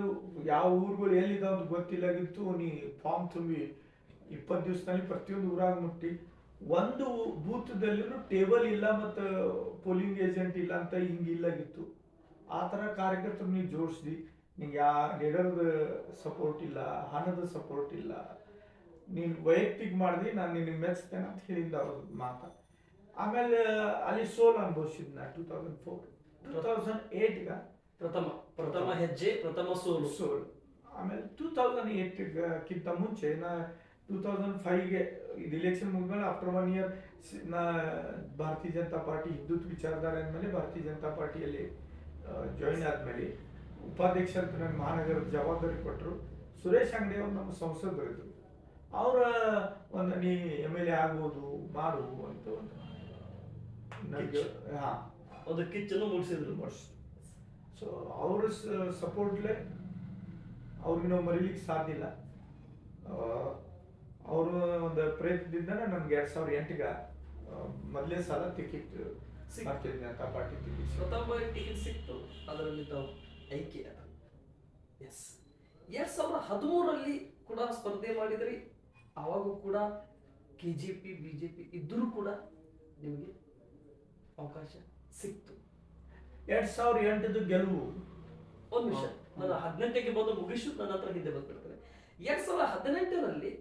ಯಾವ ಊರುಗಳು ಎಲ್ಲಿದೆ ಅಂತ ಗೊತ್ತಿಲ್ಲಾಗಿತ್ತು ನೀ ಫಾರ್ಮ್ ತುಂಬಿ ಇಪ್ಪತ್ತು ದಿವಸದಲ್ಲಿ ಪ್ರತಿಯೊಂದು ಊರಾಗ ಮುಟ್ಟಿ. ಒಂದು ಬೂತ್ದಲ್ಲಿನೂ ಟೇಬಲ್ ಇಲ್ಲ ಮತ್ತು ಪೋಲಿಂಗ್ ಏಜೆಂಟ್ ಇಲ್ಲ ಅಂತ ಹಿಂಗೆ ಇಲ್ಲಾಗಿತ್ತು ಆ ಥರ ಕಾರ್ಯಕರ್ತರು ನೀವು ಜೋಡಿಸ್ದಿ ನಿಂಗೆ ಯಾ ಲೀಡರ್ದ ಸಪೋರ್ಟ್ ಇಲ್ಲ ಹಣದ ಸಪೋರ್ಟ್ ಇಲ್ಲ. ನೀನು ವೈಯಕ್ತಿಕ ಮಾಡಿದಿ ನಾನು ನಿನ್ನ ಮೆಚ್ತೇನೆ ಅಂತ ಹೇಳಿದ್ದ ಅವ್ರ ಮಾತು. ಆಮೇಲೆ ಅಲ್ಲಿ ಸೋಲ್ ಅನುಭವಿಸಿದ್ ನಾ two thousand four two thousand ಏಯ್ಟ್ಗ ಪ್ರಥಮ. ಪ್ರಥಮ ಹೆಜ್ಜೆ ಪ್ರಥಮ ಸೋಲು. ಸೋಲು. ಆಮೇಲೆ ಟೂ ತೌಸಂಡ್ ಏಟ್ಗಿಂತ ಮುಂಚೆ ನಾ ಟೂ ತೌಸಂಡ್ ಫೈವ್ಗೆ ಇದು ಇಲೆಕ್ಷನ್ ಮುಗಿದ್ಮೇಲೆ ಆಫ್ಟರ್ ಒನ್ ಇಯರ್ ನಾ ಭಾರತೀಯ ಜನತಾ ಪಾರ್ಟಿ ಹಿಂದುತ್ವ ವಿಚಾರಧಾರೆ ಅಂದಮೇಲೆ ಭಾರತೀಯ ಜನತಾ ಪಾರ್ಟಿಯಲ್ಲಿ ಜಾಯಿನ್ ಆದಮೇಲೆ ಉಪಾಧ್ಯಕ್ಷ ಅಂತ ನನ್ನ ಮಹಾನಗರದ ಜವಾಬ್ದಾರಿ ಕೊಟ್ಟರು ಸುರೇಶ್ ಅಂಗಡಿ ಅವರು ನಮ್ಮ ಸಂಸದರು ಇದ್ರು. ಅವರ ಒಂದು ನೀ ಎಂ ಎಲ್ ಎ ಆಗ್ಬೋದು ಮಾಡು ಅಂತ ಒಂದು ಹಾಂ. ಒಂದು ಕಿಚ್ಚನ್ನು ಮೂಡಿಸಿದ್ರು ಸೊ ಅವರ ಸಪೋರ್ಟ್ಲೆ ಅವ್ರಿಗೆ ನಾವು ಮರಿಲಿಕ್ಕೆ ಸಾಧ್ಯ ಇಲ್ಲ. ಅವರು ಒಂದು ಪ್ರಯತ್ನದಿಂದ ನಮ್ಗೆ ಎರಡು ಸಾವಿರದ ಎಂಟಿಗೆ ಮೊದಲೇ ಸಲ ಟಿಕೆಟ್ ಸಿಕ್ತು. ಅಂತ ಪಾರ್ಟಿ ಟಿಕೆಟ್ ಪ್ರಥಮ ಟಿಕೆಟ್ ಸಿಕ್ತು. ಅದರಲ್ಲಿ ತಾವು ಐಕ್ಯ. ಎಸ್ ಎರಡ್ ಸಾವಿರದ ಹದಿಮೂರರಲ್ಲಿ ಕೂಡ ಸ್ಪರ್ಧೆ ಮಾಡಿದ್ರಿ. ಅವಾಗೂ ಕೂಡ ಕೆ ಜಿ ಪಿ ಬಿಜೆಪಿ ಇದ್ದರೂ ಕೂಡ ನಿಮಗೆ ಅವಕಾಶ ಸಿಕ್ತು. ಎರಡ್ ಸಾವಿರ ಎಂಟದು ಗೆಲುವು. ಒಂದು ನಿಮಿಷ. ನಾನು ಹದಿನೆಂಟಕ್ಕೆ ಬಂದು ಮುಗಿಸು ನನ್ನ ಹತ್ರ ಹಿಂದೆ ಬಂದ್ಬಿಡ್ತಾರೆ ಎರಡ್ ಸಾವಿರದ ಹದಿನೆಂಟರಲ್ಲಿ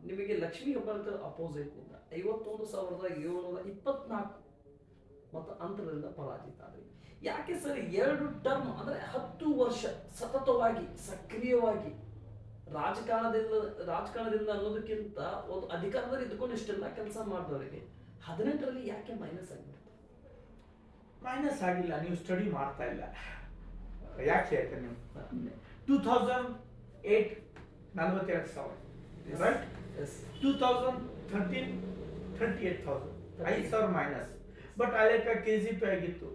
ನಿಮಗೆ ಲಕ್ಷ್ಮೀ ಹೆಬ್ಬಾಳ್ಕರ್ ಅಪೋಸಿಟ್ನಿಂದ ಐವತ್ತೊಂದು ಸಾವಿರದ ಏಳ್ನೂರ ಇಪ್ಪತ್ನಾಲ್ಕು ಮತ್ತು ಅಂತರದಿಂದ ಪರಾಜಿತ ಆದ್ರಿ. ಯಾಕೆ ಸರ್ ಎರಡು ಟರ್ಮ್ ಅಂದ್ರೆ ಹತ್ತು ವರ್ಷ ಸತತವಾಗಿ ಸಕ್ರಿಯವಾಗಿ ರಾಜಕಾರಣದಿಂದ ರಾಜಕಾರಣದಿಂದ ಅನ್ನೋದಕ್ಕಿಂತ ಒಂದು ಅಧಿಕಾರದಲ್ಲಿ ಇದ್ಕೊಂಡು ಇಷ್ಟೆಲ್ಲ ಕೆಲಸ ಮಾಡಿದವರಿಗೆ ಹದಿನೆಂಟರಲ್ಲಿ ಯಾಕೆ ಮೈನಸ್ ಆಗಿಬಿಡ್ತು ಮೈನಸ್ ಆಗಿಲ್ಲ ನೀವು ಸ್ಟಡಿ ಮಾಡ್ತಾ ಇಲ್ಲ. ಯಾಕೆ ಹೇಳ್ತೇನೆ ನೀವು? ಟೂ ತೌಸಂಡ್ ಏಟ್ ನಲ್ವತ್ತೆರಡು ಸಾವಿರ. Right two thousand thirteen thirty eight thousand ಐದು ಸಾವಿರ ಮೈನಸ್ ಬಟ್ ಅಲೆಕ ಕೆ ಜಿ ಪಿ ಆಗಿತ್ತು.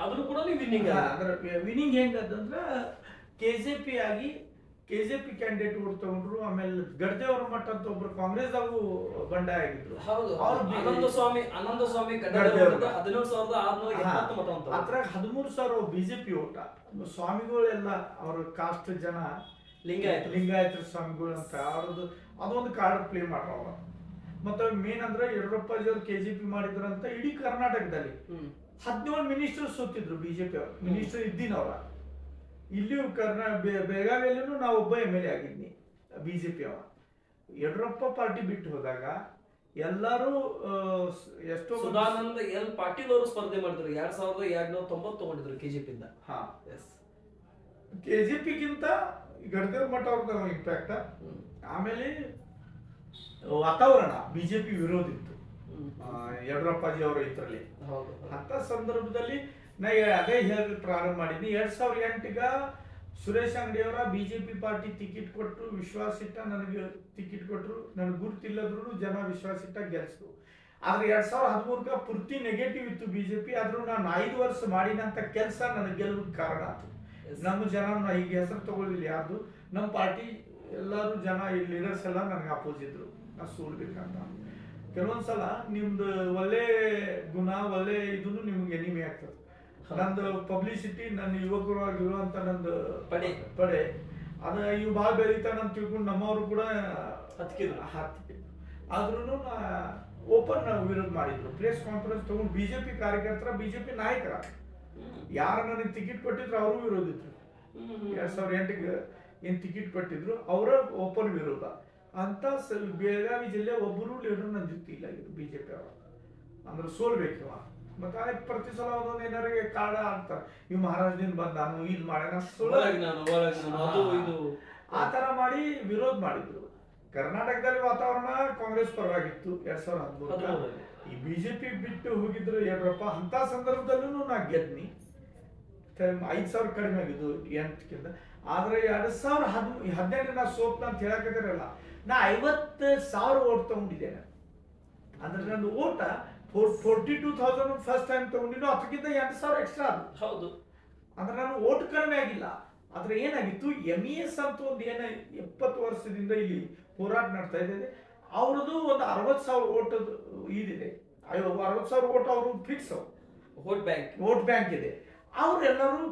ಆದರೂ ಕೂಡ ನೀವು ವಿನ್ನಿಂಗ್ ಅಂದ್ರೆ ವಿನ್ನಿಂಗ್ ಹೆಂಗದಂದ್ರೆ ಕೆ ಜಿ ಪಿ ಆಗಿ ಕೆ ಜೆ ಪಿ ತಗೊಂಡ್ರು ಆಮೇಲೆ ಗಡ್ದೇವ್ರ ಮಠ ಅಂತ ಒಬ್ರು ಕಾಂಗ್ರೆಸ್ದಾಗೂ ಬಂಡಾಯ ಆಗಿದ್ರು. ಹೌದು. ಅವ್ರು ಆನಂದ ಸ್ವಾಮಿ ಆನಂದ ಸ್ವಾಮಿ. ಹದಿನೇಳು ಸಾವಿರದ ಆರ್ನೂರ ಅಂತ. ಅದ್ರಾಗ ಹದಿಮೂರು ಸಾವಿರ ಬಿಜೆಪಿ ಓಟ. ಸ್ವಾಮಿಗಳೆಲ್ಲ ಅವ್ರ ಕಾಸ್ಟ್ ಜನ ಲಿಂಗಾಯತ ಲಿಂಗಾಯತ ಸ್ವಾಮಿಗಳು ಅಂತ ಅವ್ರದ್ದು ಅದೊಂದು ಕಾರ್ಡ್ ಪ್ಲೇ ಮಾಡ್ರವ ಮತ್ತ ಮೇನ್ ಅಂದ್ರೆ ಯಡಿಯೂರಪ್ಪ ಅವರು ಕೆ ಜಿ ಪಿ ಮಾಡಿದ್ರಂತ ಇಡೀ ಕರ್ನಾಟಕದಲ್ಲಿ ಹದಿನೇಳು ಮಿನಿಸ್ಟರ್ ಸೋತಿದ್ರು ಬಿಜೆಪಿ ಅವರು. ಮಿನಿಸ್ಟರ್ ಇದ್ದೀನವ್ರ ಇಲ್ಲಿಯೂ ಕರ್ನಾ ಬೆ- ಬೆಳಗಾವಿಯಲ್ಲೂ ನಾವು ಒಬ್ಬ ಎಂ ಎಲ್ ಎ ಆಗಿದ್ನಿ ಬಿಜೆಪಿ ಅವ. ಯಡಿಯೂರಪ್ಪ ಪಾರ್ಟಿ ಬಿಟ್ಟು ಹೋದಾಗ ಎಲ್ಲರೂ ಎಷ್ಟೋ ಸುಧಾನಂದ ಎಲ್ ಪಾಟೀಲ್ ಅವರು ಸ್ಪರ್ಧೆ ಮಾಡಿದ್ರು ಎರಡ್ ಸಾವಿರದ ಎರಡ್ನೂರ ತೊಂಬತ್ತು ತಗೊಂಡಿದ್ರು ಕೆಜೆಪಿ ಇಂದ ಹಾ. ಎಸ್ ಕೆ ಜೆ ಪಿಗಿಂತ ಗಡ್ದೇವ್ರ ಮಠ ಅವ್ರದ್ದು ಇಂಪ್ಯಾಕ್ಟ್ ಆಮೇಲೆ ವಾತಾವರಣ ಬಿಜೆಪಿ ವಿರೋಧ ಇತ್ತು. ಯಡಿಯೂರಪ್ಪಾಜಿ ಅವರು ಇದ್ರಲ್ಲಿ. ಹೌದು. ಅಂತ ಸಂದರ್ಭದಲ್ಲಿ ನಾ ಅದೇ ಹೇಳಿ ಪ್ರಾರಂಭ ಮಾಡಿದ್ನಿ. ಎರಡ್ ಸಾವಿರದ ಎಂಟಗ Suresh ಅಂಗಡಿಯವರ B J BJP party ticket ಕೊಟ್ಟರು ವಿಶ್ವಾಸಿಟ್ಟ ನನಗೆ ಟಿಕೆಟ್ ಕೊಟ್ಟರು ನನಗೆ ಗುರುತಿಲ್ಲದ್ರು ಜನ ವಿಶ್ವಾಸಿಟ್ಟ ಗೆಲ್ಸು ಗೆಲ್ಸಿದ್ರು ಆದ್ರೆ ಎರಡ್ ಸಾವಿರದ ಹದಿಮೂರಕ್ಕ ಪೂರ್ತಿ ನೆಗೆಟಿವ್ ಇತ್ತು ಬಿಜೆಪಿ ಆದರೂ ನಾನು ಐದು ವರ್ಷ ಮಾಡಿದಂಥ ಕೆಲಸ ನನಗೆ ಗೆಲ್ಲುವ ಕಾರಣ ಆಯ್ತು ನಮ್ಮ ಜನ ನಾ ಈಗ ಹೆಸರು ತಗೊಳ್ಳಿಲ್ಲ ಯಾರ್ದು. ನಮ್ಮ ಪಾರ್ಟಿ ಎಲ್ಲರೂ ಜನ ಈ ಲೀಡರ್ಸ್ ಎಲ್ಲ ನನಗೆ ಅಪೋಸ್ ಇದ್ರು. ನಾ ಸೋಲ್ಬೇಕಂತ. ಕೆಲವೊಂದ್ಸಲ ನಿಮ್ದು ಒಳ್ಳೆ ಗುಣ ಒಳ್ಳೆ ಇದನ್ನು ನಿಮ್ಗೆ ಎನಿಮೆ ಆಗ್ತದೆ. ನಂದು ಪಬ್ಲಿಸಿಟಿ ನನ್ನ ಯುವಕರು ಆಗಿರುವಂತ ನಂದು ಪಡೆ. ಪಡೆ. ಅದ ಇವು ಭಾಳ ಬೆಳೀತಾನ ಅಂತ ತಿಳ್ಕೊಂಡು ನಮ್ಮವರು ಕೂಡ ಹತ್ಕಿದ್ರು. ಹತ್ತಿದ್ರು ಆದ್ರೂ ಓಪನ್ ವಿರೋಧ ಮಾಡಿದ್ರು. ಪ್ರೆಸ್ ಕಾನ್ಫರೆನ್ಸ್ ತಗೊಂಡು ಬಿಜೆಪಿ ಕಾರ್ಯಕರ್ತರ ಬಿಜೆಪಿ ನಾಯಕರ. ಯಾರು ನನಗೆ ಟಿಕೆಟ್ ಕೊಟ್ಟಿದ್ರು ಅವರು ವಿರೋಧಿದ್ರು ಎರಡ್ ಸಾವಿರದ ಎಂಟಿಗೆ ಏನು ಟಿಕೆಟ್ ಕೊಟ್ಟಿದ್ರು ಅವರ ಓಪನ್ ವಿರೋಧ. ಅಂತ ಬೆಳಗಾವಿ ಜಿಲ್ಲೆ ಒಬ್ಬರು ಲೀಡರ್ ನನ್ನ ಜೊತೆ ಇಲ್ಲ ಬಿಜೆಪಿ ಅವರು. ಅಂದ್ರೆ ಸೋಲ್ಬೇಕು ಆಯ್ತು ಪ್ರತಿ ಸಲ ಒಂದೊಂದು ಏನಾರಿಗೆ ಕಾಡ ಅಂತಾರೆ ಇವ್ ಮಹಾರಾಜದಿಂದ ಬಂದ ನಾನು ಇದು ಮಾಡ್ಯಾನ ಸುಳ್ಳು. ಆ ತರ ಮಾಡಿ ವಿರೋಧ ಮಾಡಿದ್ರು. ಕರ್ನಾಟಕದಲ್ಲಿ ವಾತಾವರಣ ಕಾಂಗ್ರೆಸ್ ಪರವಾಗಿತ್ತು ಎರಡ್ ಸಾವಿರದ ಹದಿಮೂರು. ಈ ಬಿಜೆಪಿ ಬಿಟ್ಟು ಹೋಗಿದ್ರು ಯಡಿಯೂರಪ್ಪ ಅಂತ ಸಂದರ್ಭದಲ್ಲೂ ನಾ ಗೆದ್ನಿ. ಐದ್ ಸಾವಿರ ಕಡಿಮೆ ಆಗಿದ್ದು ಎಂಟಕ್ಕಿಂತ ಆದ್ರೆ ಎರಡ್ ಸಾವಿರ ಹದ್ ಹದಿನೆಂಟು ನಾ ಸೋಪ್ನ ಅಂತ ಹೇಳಕ್ಕಾಗಿರಲ್ಲ ನಾ ಐವತ್ತು ಸಾವಿರ ಓಟ್ ತಗೊಂಡಿದ್ದೇನೆ. ಅಂದ್ರೆ ನನ್ನ ಓಟ forty two thousand first time ತಗೊಂಡಿದ್ದು ಅದಕ್ಕಿಂತ ಎಂಟು ಸಾವಿರ ಎಕ್ಸ್ಟ್ರಾ ಅದು. ಹೌದು. ಅಂದ್ರೆ ನಾನು ಓಟ್ ಕಡಿಮೆ ಆಗಿಲ್ಲ. ಆದ್ರೆ ಏನಾಗಿತ್ತು? ಎಂ ಇ ಎಸ್ ಅಂತ ಒಂದು ಏನ ಎಪ್ಪತ್ತು ವರ್ಷದಿಂದ ಇಲ್ಲಿ ಹೋರಾಟ ನಡ್ತಾ ಇದ್ದಾರೆ ಅವ್ರದ್ದು ಒಂದು ಅರವತ್ತು ಸಾವಿರ ಓಟ್ ಇದಿದೆ. ಅರವತ್ತು ಸಾವಿರ ಓಟ್ ಅವರು fix vote bank vote bank ಇದೆ. ಅವರೆಲ್ಲರೂ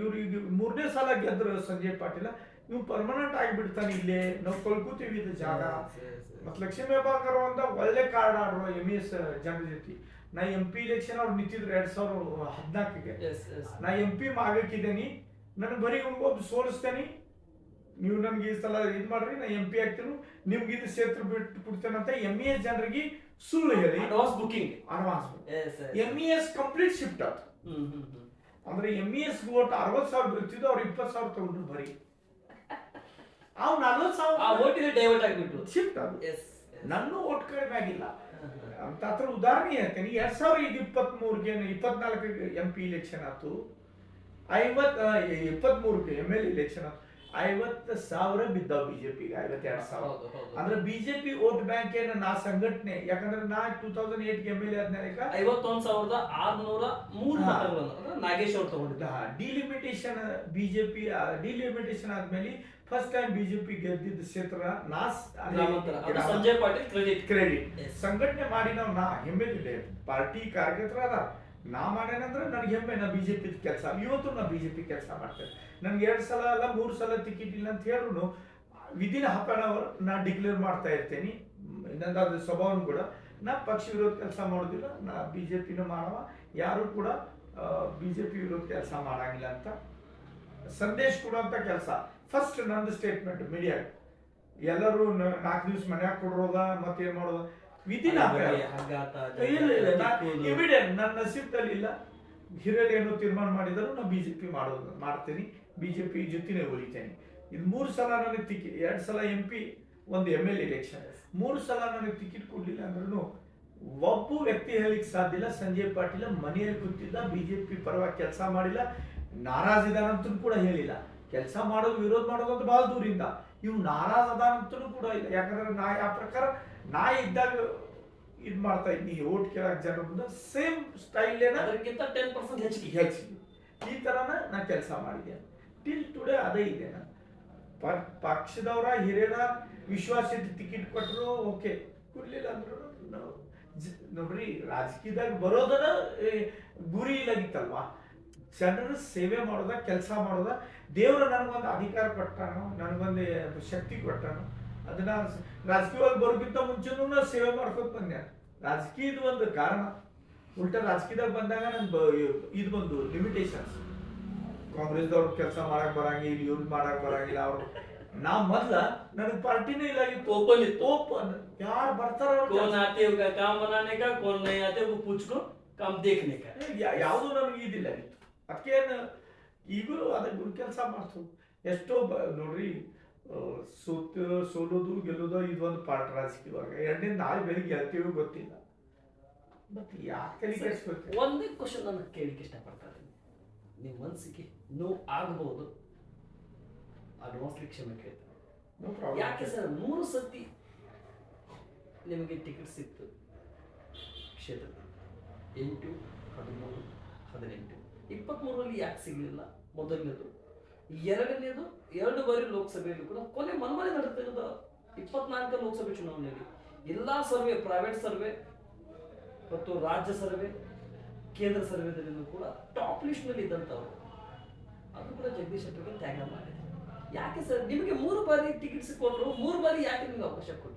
ಇವ್ರಿಗೆ ಮೂರನೇ ಸಲ ಗೆದ್ದರು ಸಂಜಯ್ ಪಾಟೀಲ. ಇವ್ ಪರ್ಮನೆಂಟ್ ಆಗಿಬಿಡ್ತಾನೆ ಇಲ್ಲಿ. ನಾವು ಕಲ್ಕೋತೀವಿ ಇದು ಜಾಗ. ಮತ್ತೆ ಲಕ್ಷ್ಮೀ ಹೆಬ್ಬಾಳ್ಕರ್ ಅಂತ ಒಳ್ಳೆ ಕಾರ್ಡ್ ಆಡ್ರು ಎಂ ಎಸ್ ಜನರ ಜೊತೆ. ನಾ ಎಂ ಪಿ ಇಲೆಕ್ಷನ್ ಅವ್ರು ನಿಂತಿದ್ರು ಎರಡ್ ಸಾವಿರದ ಹದಿನಾಲ್ಕಿಗೆ ನಾ ಎಂ ಪಿ ಆಗಕ್ಕಿದ್ದೇನಿ ನನಗೆ ಬರೀ ಒಬ್ಬ ಸೋಲಿಸ್ತೇನೆ. ನೀವು ನಮ್ಗೆ ಈ ಸಲ ಇದು ಮಾಡ್ರಿ ನಾ ಎಂ ಪಿ ಆಗ್ತೀನಿ. ನಿಮ್ಗೆ ಇದು ಕ್ಷೇತ್ರ ಬಿಟ್ಟು ಬಿಡ್ತೇನೆ ಅಂತ ಎಂ ಇ ಎಸ್ ಜನರಿಗೆ ಸುಳ್ಳು ಹೇಳಿ. Advance booking advance M E S complete shift ಆಯ್ತು ಅಂದ್ರೆ ಎಂ ಇ ಎಸ್ ಓಟ್ ಅರವತ್ತು ಸಾವಿರ ಬೀಳ್ತಿದ್ದು ಅವ್ರು ಇಪ್ಪತ್ತು ಸಾವಿರ ತಗೊಂಡ್ರು ಬರೀ. ಅವ್ ನಲ್ವತ್ತು ಆ ಸಾವಿರ ಡೈವರ್ಟ್ ಆಗಿಬಿಟ್ಟು ಶಿಫ್ಟ್ ಅದು. ಎಸ್ ನನ್ನ ಓಟ್ ಕಡಿಮೆ ಆಗಿಲ್ಲ. ಅಂತ ಹತ್ರ ಉದಾಹರಣೆ ಹೇಳ್ತೇನೆ. ಎರಡ್ ಸಾವಿರದ ಇಪ್ಪತ್ತ್ ಮೂರ್ಗೆ ಇಪ್ಪತ್ನಾಲ್ಕಕ್ಕೆ ಎಂ ಪಿ ಇಲೆಕ್ಷನ್ ಆಯ್ತು. ಐವತ್ ಇಪ್ಪತ್ತ್ ಮೂರಕ್ಕೆ ಎಂ ಎಲ್ ಇಲೆಕ್ಷನ್ ಆಯ್ತು. ಐವತ್ತು ಸಾವಿರ ಬಿದ್ದಾವ ಬಿಜೆಪಿಗೆ ಐವತ್ತೆರಡು ಸಾವಿರ. ಹೌದು ಹೌದು. ಅಂದ್ರೆ ಬಿಜೆಪಿ ವೋಟ್ ಬ್ಯಾಂಕ್ ಏನ ನಾ ಸಂಘಟನೆ ಯಾಕಂದ್ರೆ ನಾ two thousand eight M L A ಆದ್ಮೇಲೆ ಐವತ್ತೊಂದ್ ಸಾವಿರದ ಆರ್ನೂರ ಮೂರು ಹಾ. ಮತಗಳನ್ನು ಅಂದ್ರೆ ನಾಗೇಶ್ ಅವ್ರು ತಗೊಂಡಿದ್ದ. ಡಿಲಿಮಿಟೇಷನ್ ಬಿಜೆಪಿ ಡಿಲಿಮಿಟೇಷನ್ ಆದ್ಮೇಲೆ ಫಸ್ಟ್ ಟೈಮ್ ಬಿಜೆಪಿ ಗೆದ್ದಿದ್ದ ಕ್ಷೇತ್ರ ನಾಸ್ ಸಂಜಯ್ ಪಾಟೀಲ್ ಕ್ರೆಡಿಟ್ ಕ್ರೆಡಿಟ್ ಸಂಘಟನೆ ಮಾಡಿ ನಾವು ನಾ ಇದೆ ಪಾರ್ಟಿ ಕಾರ್ಯಕರ್ತರ ಅದ ನಾ ಮಾಡ್ಯಾನಂದ್ರೆ ನನಗೆ ಹೆಮ್ಮೆ ನಾ ಬಿಜೆಪಿ ಕೆಲಸ. ಇವತ್ತು ನಾ ಬಿಜೆಪಿ ಕೆಲಸ ಮಾಡ್ತೇನೆ. ನನ್ಗೆ ಎರಡು ಸಲ ಅಲ್ಲ ಮೂರು ಸಲ ಟಿಕೆಟ್ ಇಲ್ಲ ಅಂತ ಹೇಳೂ ವಿದಿನ್ ಹಾಫ್ ಅನ್ ಅವರ್ ನಾ ಡಿಕ್ಲೇರ್ ಮಾಡ್ತಾ ಇರ್ತೇನೆ. ಇನ್ನೊಂದಾದ ಸ್ವಭಾವನು ಕೂಡ ನಾ ಪಕ್ಷ ವಿರೋಧ ಕೆಲಸ ಮಾಡೋದಿಲ್ಲ ನಾ ಬಿಜೆಪಿನೂ ಮಾಡವ ಯಾರು ಕೂಡ ಬಿಜೆಪಿ ವಿರೋಧ ಕೆಲಸ ಮಾಡಂಗಿಲ್ಲ ಅಂತ ಸಂದೇಶ ಕೊಡುವಂತ ಕೆಲಸ. ಫಸ್ಟ್ ನಂದು ಸ್ಟೇಟ್ಮೆಂಟ್ ಮೀಡಿಯಾ ಎಲ್ಲರೂ ನಾಲ್ಕು ದಿವಸ ಮನ್ಯಾಗ ಕೊಡ್ರೋದ ಮತ್ತೇನ್ ಮಾಡೋದ? ವಿಧಿನ ಇಲ್ಲ ಇಲ್ಲ ಇಮಿಡಿಯೇಟ್ ನನ್ನ ನಸೀಬ್ದಲ್ಲಿ ಇಲ್ಲ. ಹಿರಿಯರು ಏನು ತೀರ್ಮಾನ ಮಾಡಿದರೂ ನಾ ಬಿಜೆಪಿ ಮಾಡೋದು ಮಾಡ್ತೀನಿ. ಬಿಜೆಪಿ ಜೊತೆನೇ ಉಳಿತೇನೆ. ಇದು ಮೂರು ಸಲ ನನಗೆ ಟಿಕೆಟ್ ಎರಡು ಸಲ ಎಂ ಪಿ ಒಂದು ಎಂ ಎಲ್ ಎಲೆಕ್ಷನ್ ಮೂರು ಸಲ ನನಗೆ ಟಿಕೆಟ್ ಕೊಡಲಿಲ್ಲ ಅಂದ್ರೂ ಒಬ್ಬ ವ್ಯಕ್ತಿ ಹೇಳಿಕ್ ಸಾಧ್ಯ ಇಲ್ಲ ಸಂಜಯ್ ಪಾಟೀಲ ಮನೆಯಲ್ಲಿ ಕೂತಿದ್ದ ಬಿಜೆಪಿ ಪರವಾಗಿ ಕೆಲಸ ಮಾಡಿಲ್ಲ. ನಾರಾಜ್ ಇದಾನಂತೂ ಕೂಡ ಹೇಳಿಲ್ಲ. ಕೆಲಸ ಮಾಡೋದು ವಿರೋಧ ಮಾಡೋದು ಅಂತ ಬಹಳ ದೂರಿಂದ. ಇವು ನಾರಾಜ್ ಅದಾನಂತೂ ಕೂಡ ಇಲ್ಲ. ಯಾಕಂದ್ರೆ ನಾ ಆ ಪ್ರಕಾರ ನಾ ಇದ್ದಾಗ ಇದು ಮಾಡ್ತಾ ಇದ್ನಿ. ಓಟ್ ಕೇಳಕ್ ಜನ ಮುಂದೆ ಸೇಮ್ ಸ್ಟೈಲ್ ಅದಕ್ಕಿಂತ ಟೆನ್ ಪರ್ಸೆಂಟ್ ಹೆಚ್ಚಿಗೆ ಹೆಚ್ಚಿಗೆ ಈ ಥರನ ನಾ ಕೆಲಸ ಮಾಡಿದೆ ಟಿಲ್ ಟುಡೇ ಅದೇ ಇದೆ. ನಾನು ಪ- ಪಕ್ಷದವರ ಹಿರಿಯರ ವಿಶ್ವಾಸ ಟಿಕೆಟ್ ಕೊಟ್ಟರು ಓಕೆ ಕೊಡ್ಲಿಲ್ಲ ಅಂದ್ರು ನಾವು ನೋಡ್ರಿ ರಾಜಕೀಯದಾಗ ಬರೋದನ್ನ ಗುರಿ ಇಲ್ಲಾಗಿತ್ತಲ್ವಾ ಜನರ ಸೇವೆ ಮಾಡೋದ ಕೆಲಸ ಮಾಡೋದ ದೇವರು ನನಗೊಂದು ಅಧಿಕಾರ ಕೊಟ್ಟಾನು ನನಗೊಂದು ಶಕ್ತಿ ಕೊಟ್ಟಾನು ಅದನ್ನ ರಾಜಕೀಯವಾಗಿ ಬರೋಕ್ಕಿಂತ ಮುಂಚೆನೂ ನಾನು ಸೇವೆ ಮಾಡ್ಕೊತ ಬಂದೆ. ರಾಜಕೀಯದ ಒಂದು ಕಾರಣ. ಉಲ್ಟಾ ರಾಜಕೀಯದಾಗ ಬಂದಾಗ ನನ್ನ ಇದು ಬಂದು ಲಿಮಿಟೇಷನ್ಸ್ ಕಾಂಗ್ರೆಸ್ದವ್ರು ಕೆಲಸ ಮಾಡಕ್ ಬರಂಗಿಲ್ಲ ಇವ್ರು ಮಾಡಕ್ ಬರಂಗಿಲ್ಲ ಅವ್ರು. ನಾ ಮೊದ್ಲ ನನಗ್ ಪಾರ್ಟಿನೇ ಇಲ್ಲ ಆಗಿತ್ತು ಒಬ್ಬಲ್ಲಿ ತೋಪ ಯಾರು ಬರ್ತಾರ ಕೋನ್ ಆತೆ ಇವ್ಗ ಕಾಮ್ ಬನಾನೆ ಕಾಮ್ ಯಾವುದು ನನಗೆ ಇದಿಲ್ಲ. ಆಗಿತ್ತು ಅದಕ್ಕೇನು ಈಗಲೂ ಅದ ಗುರು ಕೆಲಸ ಮಾಡ್ತು ಎಷ್ಟೋ ಬ- ನೋಡ್ರಿ ಆ, ಸೋತ್ ಸೋಲೋದು ಗೆಲ್ಲೋದು ಇದೊಂದು ಪಾರ್ಟ್ ರಾಜಕೀಯವಾಗ. ಎರಡನೇ ನಾಳೆ ಬೆಳಿಗ್ಗೆ ಗೆಲ್ತೀವಿ ಗೊತ್ತಿಲ್ಲ. ಬಟ್ ಯಾಕೆ ತಲೆ? ಒಂದೇ ಕ್ವಶನ್ ನಾನು ಕೇಳಿಕ್ಕೆ ಇಷ್ಟಪಡ್ತಾರೆ ನಿಮ್ಮ ಮನಸ್ಸಿಗೆ ನೋವು ಆಗಬಹುದು ಅಡ್ವಾನ್ಸ್ಲಿ ಕ್ಷಮೆ ಕೇಳ್ತಾರೆ. ಯಾಕೆ ಸರ್ ಮೂರು ಸತಿ ನಿಮಗೆ ಟಿಕೆಟ್ ಸಿಕ್ತು ಕ್ಷೇತ್ರ ಎಂಟು ಹದಿಮೂರು ಹದಿನೆಂಟು. ಇಪ್ಪತ್ತ್ಮೂರರಲ್ಲಿ ಯಾಕೆ ಸಿಗಲಿಲ್ಲ? ಮೊದಲನೇದು. ಎರಡನೇದು, ಎರಡು ಬಾರಿ ಲೋಕಸಭೆಯಲ್ಲಿ ಕೂಡ ಕೊನೆ ಮನಮನೆ ನಡೆದಿರೋದ ಇಪ್ಪತ್ನಾಲ್ಕ ಲೋಕಸಭೆ ಚುನಾವಣೆಯಲ್ಲಿ. ಎಲ್ಲ ಸರ್ವೆ ಪ್ರೈವೇಟ್ ಸರ್ವೆ ಮತ್ತು ರಾಜ್ಯ ಸರ್ವೆ, ಕೇಂದ್ರ ಸರ್ವೆದಲ್ಲಿ ಕೂಡ ಟಾಪ್ ಲಿಸ್ಟ್ನಲ್ಲಿ ಇದ್ದಂಥವ್ರು. ಅದು ಕೂಡ ಜಗದೀಶ್ ಶೆಟ್ಟರ್ಗೆ ತ್ಯಾಗ ಮಾಡಿದೆ. ಯಾಕೆ ಸರ್? ನಿಮಗೆ ಮೂರು ಬಾರಿ ಟಿಕೆಟ್ ಸಿಕ್ಕೊಂಡ್ರು, ಮೂರು ಬಾರಿ ಯಾಕೆ ನಿಮಗೆ ಅವಕಾಶ ಕೊಟ್ಟರು